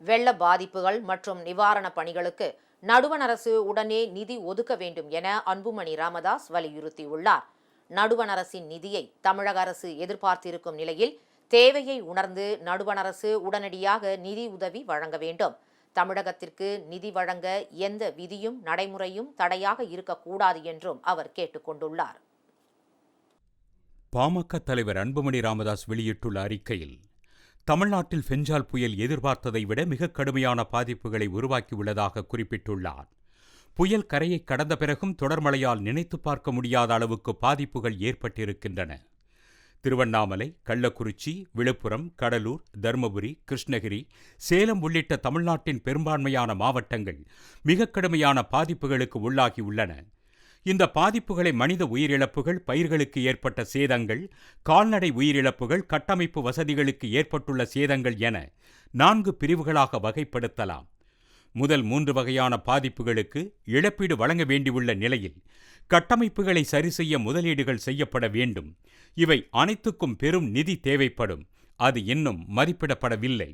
வெள்ள பாதிப்புகள் மற்றும் நிவாரணப் பணிகளுக்கு நடுவண் அரசு உடனே நிதி ஒதுக்க வேண்டும் என அன்புமணி ராமதாஸ் வலியுறுத்தியுள்ளார். நடுவண் அரசின் நிதியை தமிழக அரசு எதிர்பார்த்திருக்கும் நிலையில் தேவையை உணர்ந்து நடுவண் அரசு உடனடியாக நிதி உதவி வழங்க வேண்டும். தமிழகத்திற்கு நிதி வழங்க எந்த விதியும் நடைமுறையும் தடையாக இருக்கக்கூடாது என்றும் அவர் கேட்டுக்கொண்டுள்ளார் பாமக தலைவர் அன்புமணி ராமதாஸ் வெளியிட்டுள்ள அறிக்கையில் தமிழ்நாட்டில் ஃபெஞ்சால் புயல் எதிர்பார்த்ததை விட மிக கடுமையான பாதிப்புகளை உருவாக்கியுள்ளதாக குறிப்பிட்டுள்ளார். புயல் கரையை கடந்த பிறகும் தொடர்மழையால் நினைத்து பார்க்க முடியாத அளவுக்கு பாதிப்புகள் ஏற்பட்டிருக்கின்றன. திருவண்ணாமலை கள்ளக்குறிச்சி விழுப்புரம் கடலூர் தருமபுரி கிருஷ்ணகிரி சேலம் உள்ளிட்ட தமிழ்நாட்டின் பெரும்பான்மையான மாவட்டங்கள் மிக கடுமையான பாதிப்புகளுக்கு உள்ளாகியுள்ளன. இந்த பாதிப்புகளை மனித உயிரிழப்புகள் பயிர்களுக்கு ஏற்பட்ட சேதங்கள் கால்நடை உயிரிழப்புகள் கட்டமைப்பு வசதிகளுக்கு ஏற்பட்டுள்ள சேதங்கள் என நான்கு பிரிவுகளாக வகைப்படுத்தலாம். முதல் மூன்று வகையான பாதிப்புகளுக்கு இழப்பீடு வழங்க வேண்டியுள்ள நிலையில் கட்டமைப்புகளை சரிசெய்ய முதலீடுகள் செய்யப்பட வேண்டும். இவை அனைத்துக்கும் பெரும் நிதி தேவைப்படும். அது இன்னும் மதிப்பிடப்படவில்லை.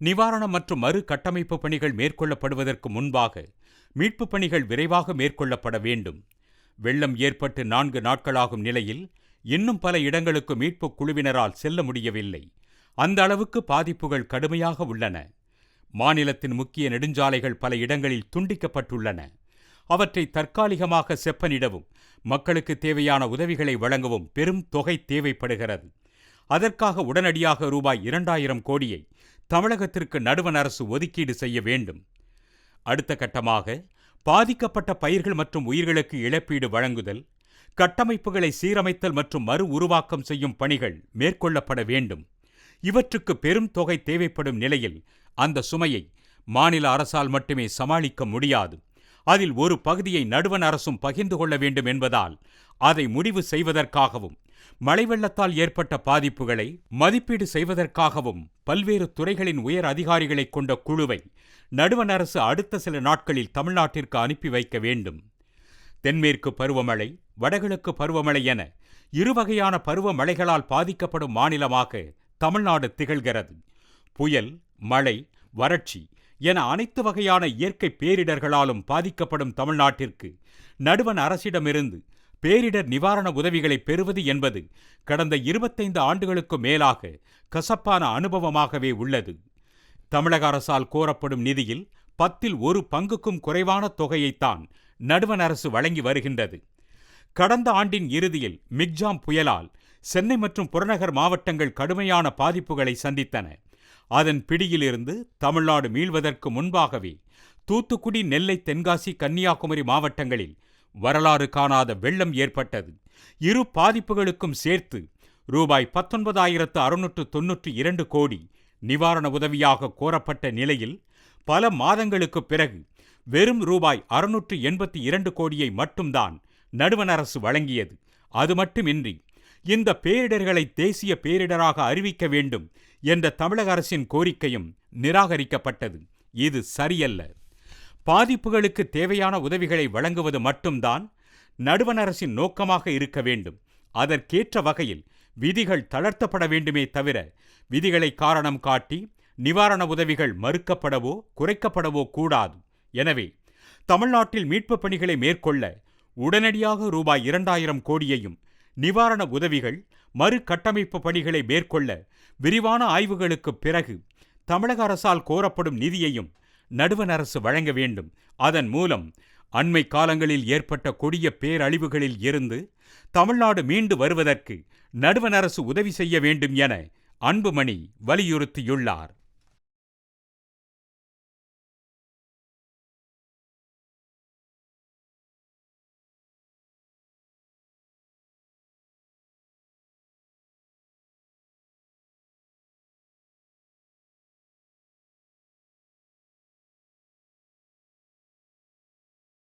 நிவாரணம் மற்றும் மறு கட்டமைப்பு பணிகள் மேற்கொள்ளப்படுவதற்கு முன்பாக மீட்புப் பணிகள் விரைவாக மேற்கொள்ளப்பட வேண்டும். வெள்ளம் ஏற்பட்டு நான்கு நாட்களாகும் நிலையில் இன்னும் பல இடங்களுக்கு மீட்புக் குழுவினரால் செல்ல முடியவில்லை. அந்த அளவுக்கு பாதிப்புகள் கடுமையாக உள்ளன. மாநிலத்தின் முக்கிய நெடுஞ்சாலைகள் பல இடங்களில் துண்டிக்கப்பட்டுள்ளன. அவற்றை தற்காலிகமாக செப்பனிடவும் மக்களுக்கு தேவையான உதவிகளை வழங்கவும் பெரும் தொகை தேவைப்படுகிறது. அதற்காக உடனடியாக ரூபாய் இரண்டாயிரம் கோடியை தமிழகத்திற்கு நடுவண் அரசு ஒதுக்கீடு செய்ய வேண்டும். அடுத்த கட்டமாக பாதிக்கப்பட்ட பயிர்கள் மற்றும் உயிர்களுக்கு இழப்பீடு வழங்குதல் கட்டமைப்புகளை சீரமைத்தல் மற்றும் மறு உருவாக்கம் செய்யும் பணிகள் மேற்கொள்ளப்பட வேண்டும். இவற்றுக்கு பெரும் தொகை தேவைப்படும் நிலையில் அந்த சுமையை மாநில அரசால் மட்டுமே சமாளிக்க முடியாது. அதில் ஒரு பகுதியை நடுவண் அரசும் பகிர்ந்து கொள்ள வேண்டும் என்பதால் அதை முடிவு செய்வதற்காகவும் மழை வெள்ளத்தால் ஏற்பட்ட பாதிப்புகளை மதிப்பீடு செய்வதற்காகவும் பல்வேறு துறைகளின் உயர் அதிகாரிகளைக் கொண்ட குழுவை நடுவண் அரசு அடுத்த சில நாட்களில் தமிழ்நாட்டிற்கு அனுப்பி வைக்க வேண்டும். தென்மேற்கு பருவமழை வடகிழக்கு பருவமழை என இருவகையான பருவமழைகளால் பாதிக்கப்படும் மாநிலமாக தமிழ்நாடு திகழ்கிறது. புயல் மழை வறட்சி என அனைத்து வகையான இயற்கை பேரிடர்களாலும் பாதிக்கப்படும் தமிழ்நாட்டிற்கு நடுவண் அரசிடமிருந்து பேரிடர் நிவாரண உதவிகளை பெறுவது என்பது கடந்த இருபத்தைந்து ஆண்டுகளுக்கு மேலாக கசப்பான அனுபவமாகவே உள்ளது. தமிழக அரசால் கோரப்படும் நிதியில் பத்தில் ஒரு பங்குக்கும் குறைவான தொகையைத்தான் நடுவண் அரசு வழங்கி வருகின்றது. கடந்த ஆண்டின் இறுதியில் மிக்ஜாம் புயலால் சென்னை மற்றும் புறநகர் மாவட்டங்கள் கடுமையான பாதிப்புகளை சந்தித்தன. அதன் பிடியிலிருந்து தமிழ்நாடு மீள்வதற்கு முன்பாகவே தூத்துக்குடி நெல்லை தென்காசி கன்னியாகுமரி மாவட்டங்களில் வரலாறு காணாத வெள்ளம் ஏற்பட்டது. இரு பாதிப்புகளுக்கும் சேர்த்து ரூபாய் பத்தொன்பதாயிரத்து அறுநூற்று தொன்னூற்றி இரண்டு கோடி நிவாரண உதவியாக கோரப்பட்ட நிலையில் பல மாதங்களுக்குப் பிறகு வெறும் ரூபாய் அறுநூற்று எண்பத்தி இரண்டு கோடியை மட்டும்தான் நடுவண் அரசு வழங்கியது. அது மட்டுமின்றி இந்த பேரிடர்களை தேசிய பேரிடராக அறிவிக்க வேண்டும் என்ற தமிழக அரசின் கோரிக்கையும் நிராகரிக்கப்பட்டது. இது சரியல்ல. பாதிப்புகளுக்கு தேவையான உதவிகளை வழங்குவது மட்டும்தான் நடுவண் அரசின் நோக்கமாக இருக்க வேண்டும். அதற்கேற்ற வகையில் விதிகள் தளர்த்தப்பட வேண்டுமே தவிர விதிகளை காரணம் காட்டி நிவாரண உதவிகள் மறுக்கப்படவோ குறைக்கப்படவோ கூடாது. எனவே தமிழ்நாட்டில் மீட்புப் பணிகளை மேற்கொள்ள உடனடியாக ரூபாய் இரண்டாயிரம் கோடியையும் நிவாரண உதவிகள் மறு கட்டமைப்பு பணிகளை மேற்கொள்ள விரிவான ஆய்வுகளுக்குப் பிறகு தமிழக அரசால் கோரப்படும் நிதியையும் நடுவண் அரசு வழங்க வேண்டும். அதன் மூலம் அண்மை காலங்களில் ஏற்பட்ட கொடிய பேரழிவுகளில் இருந்து தமிழ்நாடு மீண்டு வருவதற்கு நடுவண் அரசு உதவி செய்ய வேண்டும் என அன்புமணி வலியுறுத்தியுள்ளார்.